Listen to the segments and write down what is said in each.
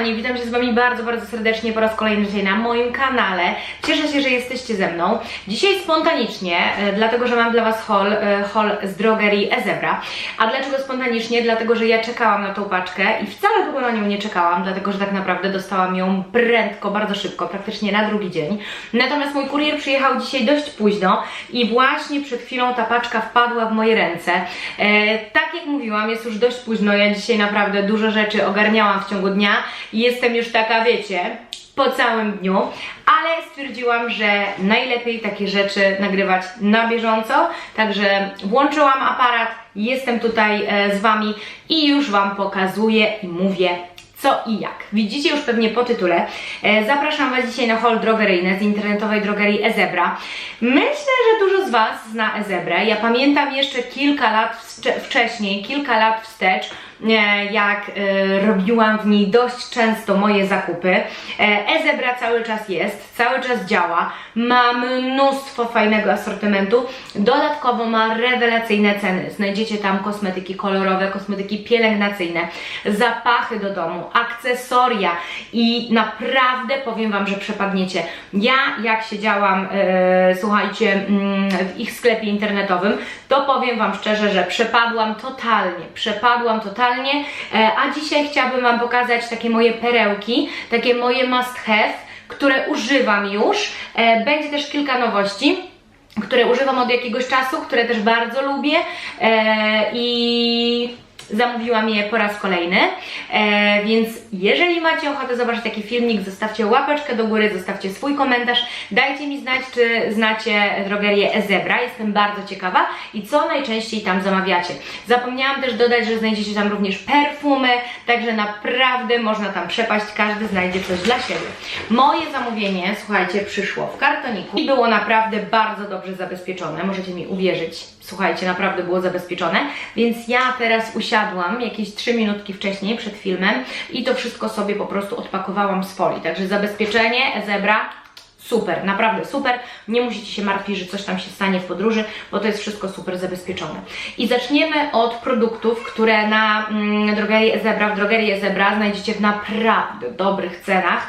kochani, witam się z Wami bardzo, bardzo serdecznie po raz kolejny dzisiaj na moim kanale. Cieszę się, że jesteście ze mną. Dzisiaj spontanicznie, e, dlatego że mam dla Was haul, e, haul z drogerii Ezebra. A dlaczego spontanicznie? Dlatego, że ja czekałam na tą paczkę i wcale długo na nią nie czekałam, dlatego że tak naprawdę dostałam ją prędko, bardzo szybko, praktycznie na drugi dzień. Natomiast mój kurier przyjechał dzisiaj dość późno i właśnie przed chwilą ta paczka wpadła w moje ręce. E, tak jak mówiłam, jest już dość późno, ja dzisiaj naprawdę dużo rzeczy ogarniałam w ciągu dnia jestem już taka, wiecie, po całym dniu, ale stwierdziłam, że najlepiej takie rzeczy nagrywać na bieżąco, także włączyłam aparat, jestem tutaj e, z Wami i już Wam pokazuję i mówię co i jak. Widzicie już pewnie po tytule. E, zapraszam Was dzisiaj na hol drogeryjny z internetowej drogerii Ezebra. Myślę, że dużo z Was zna Ezebrę. Ja pamiętam jeszcze kilka lat wcze- wcześniej, kilka lat wstecz, jak e, robiłam w niej dość często moje zakupy. E, Ezebra cały czas jest, cały czas działa, ma mnóstwo fajnego asortymentu, dodatkowo ma rewelacyjne ceny. Znajdziecie tam kosmetyki kolorowe, kosmetyki pielęgnacyjne, zapachy do domu, akcesoria i naprawdę powiem Wam, że przepadniecie. Ja jak siedziałam, e, słuchajcie, mm, w ich sklepie internetowym, to powiem Wam szczerze, że przepadłam totalnie, przepadłam totalnie, e, a dzisiaj chciałabym Wam pokazać takie moje perełki, takie moje must have, które używam już. E, będzie też kilka nowości które używam od jakiegoś czasu, które też bardzo lubię e, i zamówiłam je po raz kolejny, e, więc jeżeli macie ochotę zobaczyć taki filmik, zostawcie łapeczkę do góry, zostawcie swój komentarz, dajcie mi znać, czy znacie drogerię Ezebra, jestem bardzo ciekawa i co najczęściej tam zamawiacie. Zapomniałam też dodać, że znajdziecie tam również perfumy, także naprawdę można tam przepaść, każdy znajdzie coś dla siebie. Moje zamówienie, słuchajcie, przyszło w kartoniku i było naprawdę bardzo dobrze zabezpieczone, możecie mi uwierzyć. Słuchajcie, naprawdę było zabezpieczone, więc ja teraz usiadłam jakieś 3 minutki wcześniej przed filmem i to wszystko sobie po prostu odpakowałam z folii. Także zabezpieczenie zebra super, naprawdę super. Nie musicie się martwić, że coś tam się stanie w podróży, bo to jest wszystko super zabezpieczone. I zaczniemy od produktów, które na mm, drogerii Zebra, w drogerii Zebra znajdziecie w naprawdę dobrych cenach.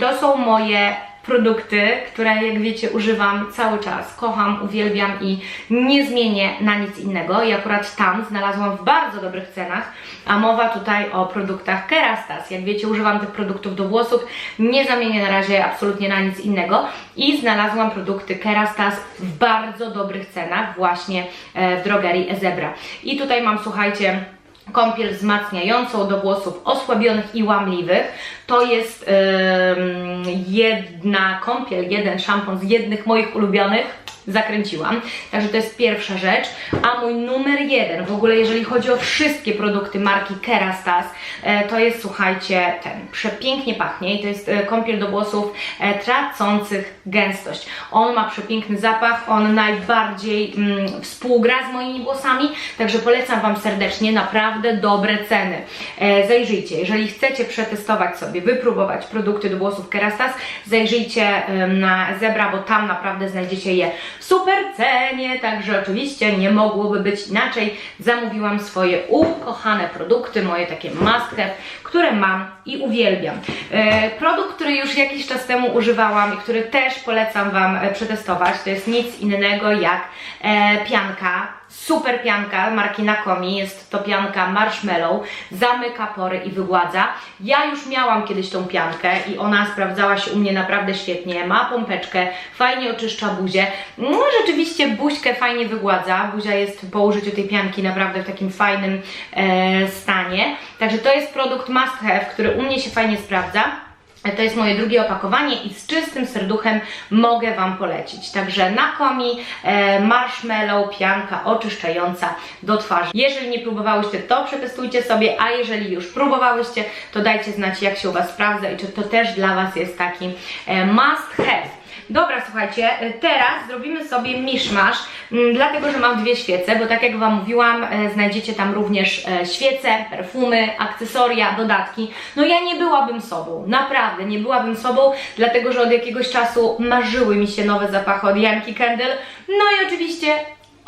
To są moje produkty, które jak wiecie używam cały czas, kocham, uwielbiam i nie zmienię na nic innego. I akurat tam znalazłam w bardzo dobrych cenach, a mowa tutaj o produktach Kerastas. Jak wiecie używam tych produktów do włosów, nie zamienię na razie absolutnie na nic innego. I znalazłam produkty Kerastas w bardzo dobrych cenach właśnie e, w drogerii Ezebra. I tutaj mam, słuchajcie, kąpiel wzmacniającą do włosów osłabionych i łamliwych. To jest em, jedna kąpiel, jeden szampon z jednych moich ulubionych. Zakręciłam. Także to jest pierwsza rzecz. A mój numer jeden, w ogóle jeżeli chodzi o wszystkie produkty marki Kerastase, e, to jest, słuchajcie, ten przepięknie pachnie i to jest e, kąpiel do włosów e, tracących gęstość. On ma przepiękny zapach, on najbardziej mm, współgra z moimi włosami, także polecam Wam serdecznie, naprawdę dobre ceny. E, zajrzyjcie, jeżeli chcecie przetestować sobie, wypróbować produkty do włosów Kerastase, zajrzyjcie na Zebra, bo tam naprawdę znajdziecie je super cenie, także oczywiście nie mogłoby być inaczej. Zamówiłam swoje ukochane produkty, moje takie must have, które mam i uwielbiam. E, produkt, który już jakiś czas temu używałam i który też polecam Wam e, przetestować, to jest nic innego jak e, pianka super pianka marki Nakomi, jest to pianka marshmallow, zamyka pory i wygładza. Ja już miałam kiedyś tą piankę i ona sprawdzała się u mnie naprawdę świetnie, ma pompeczkę, fajnie oczyszcza buzię, no rzeczywiście buźkę fajnie wygładza, buzia jest po użyciu tej pianki naprawdę w takim fajnym e, stanie, także to jest produkt must have, który u mnie się fajnie sprawdza. To jest moje drugie opakowanie i z czystym serduchem mogę Wam polecić. Także na komi e, marshmallow, pianka oczyszczająca do twarzy. Jeżeli nie próbowałyście, to przetestujcie sobie, a jeżeli już próbowałyście, to dajcie znać jak się u Was sprawdza i czy to też dla Was jest taki e, must have. Dobra, słuchajcie, e, teraz zrobimy sobie miszmasz, m, dlatego że mam dwie świece, bo tak jak Wam mówiłam, e, znajdziecie tam również e, świece, perfumy, akcesoria, dodatki. No ja nie byłabym sobą, naprawdę nie byłabym sobą, dlatego że od jakiegoś czasu marzyły mi się nowe zapachy od Yankee Candle. No i oczywiście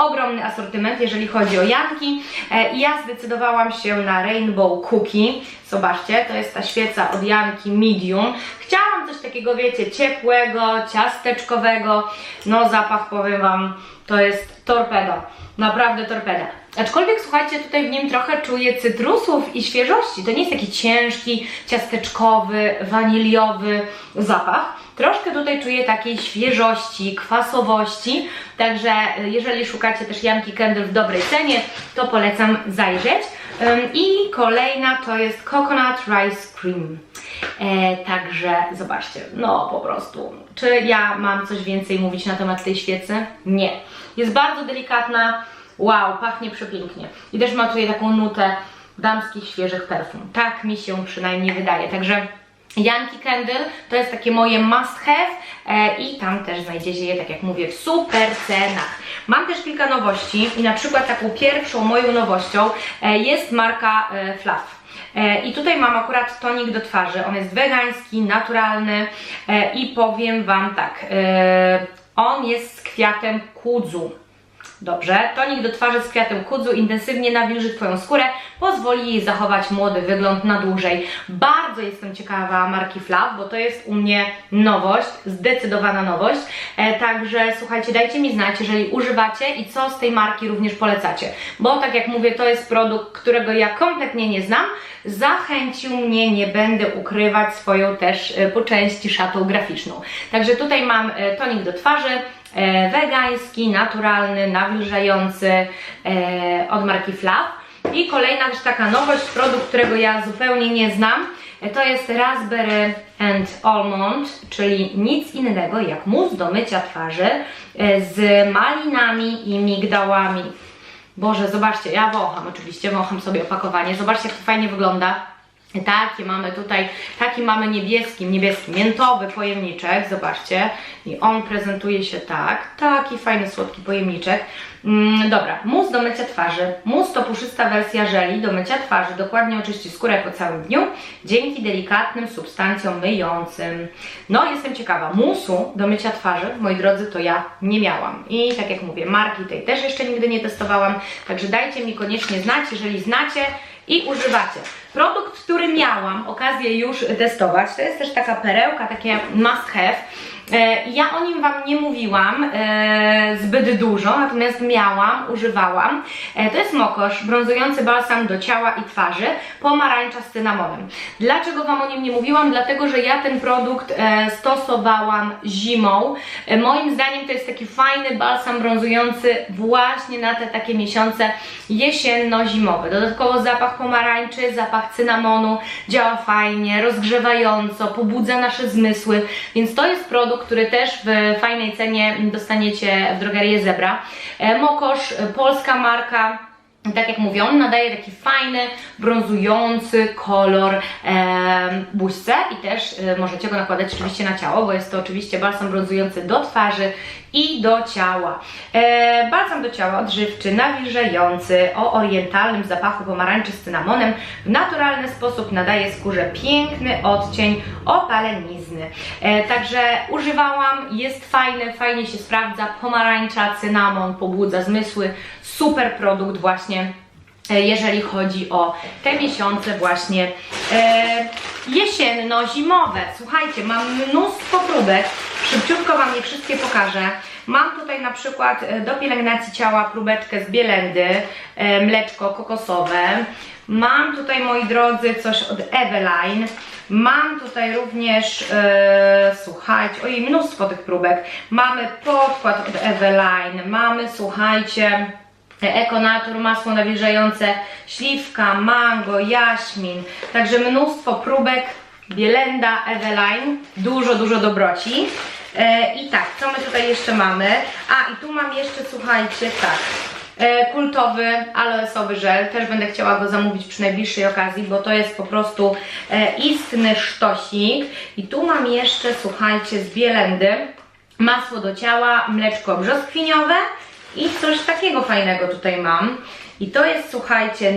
ogromny asortyment, jeżeli chodzi o janki. E, ja zdecydowałam się na Rainbow Cookie. Zobaczcie, to jest ta świeca od Janki Medium. Chciałam coś takiego, wiecie, ciepłego, ciasteczkowego. No zapach, powiem Wam, to jest torpeda. Naprawdę torpeda. Aczkolwiek słuchajcie, tutaj w nim trochę czuję cytrusów i świeżości. To nie jest taki ciężki, ciasteczkowy, waniliowy zapach. Troszkę tutaj czuję takiej świeżości, kwasowości. Także y, jeżeli szukacie też Janki Candle w dobrej cenie, to polecam zajrzeć. I kolejna to jest Coconut Rice Cream. E, także zobaczcie, no po prostu. Czy ja mam coś więcej mówić na temat tej świecy? Nie. Jest bardzo delikatna. Wow, pachnie przepięknie. I też ma tutaj taką nutę damskich, świeżych perfum. Tak mi się przynajmniej wydaje. Także Yankee Candle to jest takie moje must have e, i tam też znajdziecie je, tak jak mówię, w super cenach. Mam też kilka nowości i na przykład taką pierwszą moją nowością e, jest marka e, Fluff. E, I tutaj mam akurat tonik do twarzy. On jest wegański, naturalny i powiem Wam tak, on jest z kwiatem kudzu. Dobrze, tonik do twarzy z kwiatem kudzu intensywnie nawilży Twoją skórę, pozwoli jej zachować młody wygląd na dłużej. Bardzo jestem ciekawa marki Flav, bo to jest u mnie nowość, zdecydowana nowość. E, także słuchajcie, dajcie mi znać, jeżeli używacie i co z tej marki również polecacie. Bo tak jak mówię, to jest produkt, którego ja kompletnie nie znam. Zachęcił mnie, nie będę ukrywać swoją też e, po części szatą graficzną. Także tutaj mam e, tonik do twarzy, wegański, naturalny, nawilżający e, od marki Flav. I kolejna też taka nowość, produkt, którego ja zupełnie nie znam, e, to jest Raspberry and Almond, czyli nic innego jak mus do mycia twarzy e, z malinami i migdałami. Boże, zobaczcie, ja wącham oczywiście, wącham sobie opakowanie. Zobaczcie, jak to fajnie wygląda. Takie mamy tutaj, taki mamy niebieski, niebieski, miętowy pojemniczek, zobaczcie. I on prezentuje się tak, taki fajny, słodki pojemniczek. Mm, dobra, mus do mycia twarzy. Mus to puszysta wersja żeli do mycia twarzy. Dokładnie oczyści skórę po całym dniu dzięki delikatnym substancjom myjącym. No, jestem ciekawa. Musu do mycia twarzy, moi drodzy, to ja nie miałam. I tak jak mówię, marki tej też jeszcze nigdy nie testowałam. Także dajcie mi koniecznie znać, jeżeli znacie i używacie. Produkt, który miałam okazję już testować, to jest też taka perełka, takie must have. E, Ja o nim Wam nie mówiłam e, zbyt dużo, natomiast miałam, używałam. E, to jest mokosz, brązujący balsam do ciała i twarzy, pomarańcza z cynamonem. Dlaczego Wam o nim nie mówiłam? Dlatego, że ja ten produkt stosowałam zimą. Moim zdaniem to jest taki fajny balsam brązujący właśnie na te takie miesiące jesienno-zimowe. Dodatkowo zapach pomarańczy, zapach cynamonu działa fajnie, rozgrzewająco, pobudza nasze zmysły, więc to jest produkt, który też w fajnej cenie dostaniecie w drogerii Zebra. E, Mokosz, e, polska marka. Tak jak mówię, on nadaje taki fajny, brązujący kolor e, buźce i też e, możecie go nakładać oczywiście na ciało, bo jest to oczywiście balsam brązujący do twarzy i do ciała. E, balsam do ciała odżywczy, nawilżający, o orientalnym zapachu pomarańczy z cynamonem w naturalny sposób nadaje skórze piękny odcień opalenizny. E, także używałam, jest fajny, fajnie się sprawdza, pomarańcza, cynamon, pobudza zmysły, super produkt właśnie e, jeżeli chodzi o te miesiące właśnie e, jesienno-zimowe. Słuchajcie, mam mnóstwo próbek, szybciutko Wam je wszystkie pokażę. Mam tutaj na przykład e, do pielęgnacji ciała próbeczkę z bielendy, e, mleczko kokosowe. Mam tutaj, moi drodzy, coś od Eveline. Mam tutaj również, e, słuchajcie, ojej, mnóstwo tych próbek. Mamy podkład od Eveline, mamy, słuchajcie, Ekonatur, masło nawilżające, śliwka, mango, jaśmin. Także mnóstwo próbek, bielenda, Eveline, dużo, dużo dobroci. E, I tak, co my tutaj jeszcze mamy? A, i tu mam jeszcze, słuchajcie, tak, e, kultowy aloesowy żel. Też będę chciała go zamówić przy najbliższej okazji, bo to jest po prostu e, istny sztosik. I tu mam jeszcze, słuchajcie, z bielendy masło do ciała, mleczko brzoskwiniowe i coś takiego fajnego tutaj mam. I to jest, słuchajcie,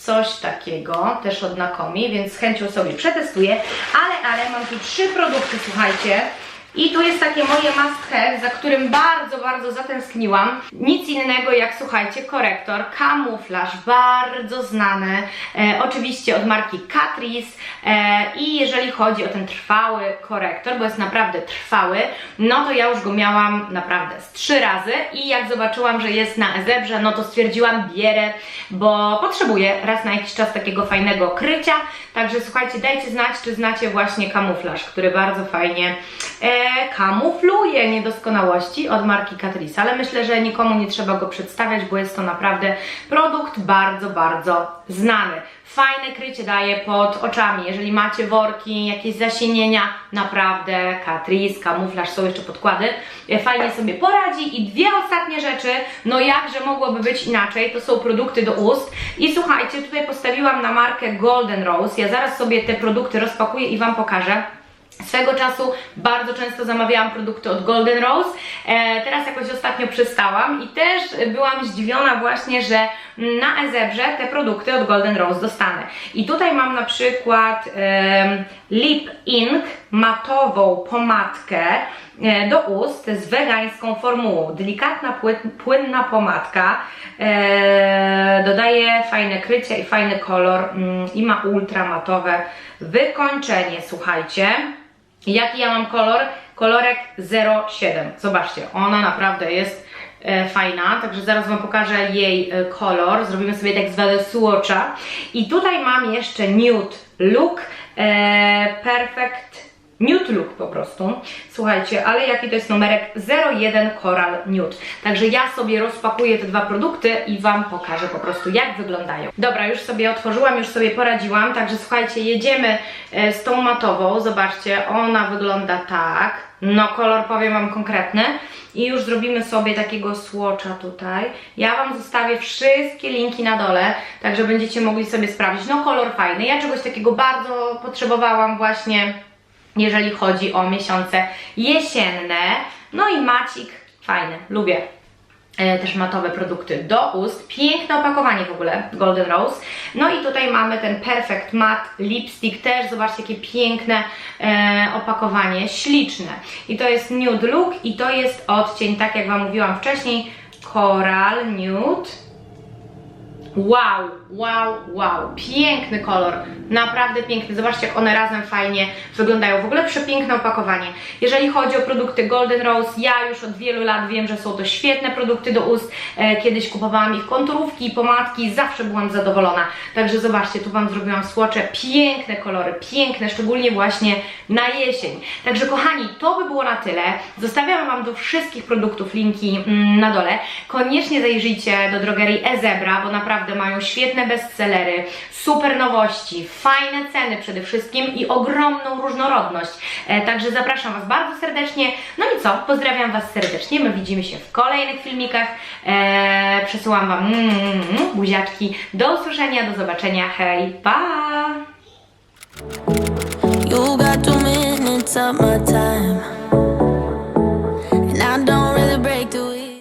coś takiego, też od Nakomi, więc z chęcią sobie przetestuję, ale, ale mam tu trzy produkty, słuchajcie, i tu jest takie moje must have, za którym bardzo, bardzo zatęskniłam. Nic innego jak, słuchajcie, korektor, kamuflaż, bardzo znany, e, oczywiście od marki Catrice e, i jeżeli chodzi o ten trwały korektor, bo jest naprawdę trwały, no to ja już go miałam naprawdę z trzy razy i jak zobaczyłam, że jest na Ezebrze, no to stwierdziłam, bierę, bo potrzebuję raz na jakiś czas takiego fajnego krycia, także słuchajcie, dajcie znać, czy znacie właśnie kamuflaż, który bardzo fajnie e, kamufluje niedoskonałości od marki Catrice, ale myślę, że nikomu nie trzeba go przedstawiać, bo jest to naprawdę produkt bardzo, bardzo znany. Fajne krycie daje pod oczami, jeżeli macie worki, jakieś zasienienia, naprawdę Catrice, kamuflaż, są jeszcze podkłady, e, fajnie sobie poradzi. I dwie ostatnie rzeczy, no jakże mogłoby być inaczej, to są produkty do ust. I słuchajcie, tutaj postawiłam na markę Golden Rose, ja zaraz sobie te produkty rozpakuję i Wam pokażę. Swego czasu bardzo często zamawiałam produkty od Golden Rose, e, teraz jakoś ostatnio przystałam i też byłam zdziwiona właśnie, że na Ezebrze te produkty od Golden Rose dostanę. I tutaj mam na przykład em, Lip Ink, matową pomadkę e, do ust z wegańską formułą. Delikatna, pły- płynna pomadka, e, dodaje fajne krycie i fajny kolor mm, i ma ultramatowe wykończenie, słuchajcie. Jaki ja mam kolor? Kolorek 07. Zobaczcie, ona naprawdę jest e, fajna, także zaraz Wam pokażę jej e, kolor. Zrobimy sobie tak zwane swatcha. I tutaj mam jeszcze nude look, e, perfect nude look po prostu. Słuchajcie, ale jaki to jest numerek 01 Coral Nude. Także ja sobie rozpakuję te dwa produkty i Wam pokażę po prostu jak wyglądają. Dobra, już sobie otworzyłam, już sobie poradziłam, także słuchajcie, jedziemy e, z tą matową. Zobaczcie, ona wygląda tak. No, kolor powiem Wam konkretny. I już zrobimy sobie takiego swatcha tutaj. Ja Wam zostawię wszystkie linki na dole, także będziecie mogli sobie sprawdzić. No, kolor fajny. Ja czegoś takiego bardzo potrzebowałam właśnie jeżeli chodzi o miesiące jesienne. No i macik fajny, lubię. E, Też matowe produkty do ust. Piękne opakowanie w ogóle, Golden Rose. No i tutaj mamy ten Perfect Matte Lipstick, też zobaczcie jakie piękne e, opakowanie, śliczne. I to jest Nude Look i to jest odcień, tak jak Wam mówiłam wcześniej, Coral Nude. Wow, wow, wow, piękny kolor, naprawdę piękny. Zobaczcie, jak one razem fajnie wyglądają. W ogóle przepiękne opakowanie. Jeżeli chodzi o produkty Golden Rose, ja już od wielu lat wiem, że są to świetne produkty do ust. E, kiedyś kupowałam ich konturówki pomadki, zawsze byłam zadowolona. Także zobaczcie, tu Wam zrobiłam słocze, piękne kolory, piękne, szczególnie właśnie na jesień. Także kochani, to by było na tyle. Zostawiam Wam do wszystkich produktów linki mm, na dole. Koniecznie zajrzyjcie do drogerii Ezebra, bo naprawdę mają świetne bestsellery, super nowości, fajne ceny przede wszystkim i ogromną różnorodność. E, także zapraszam Was bardzo serdecznie. No i co? Pozdrawiam Was serdecznie. My widzimy się w kolejnych filmikach. E, przesyłam Wam mm, mm, mm, buziaczki. Do usłyszenia, do zobaczenia. Hej, pa!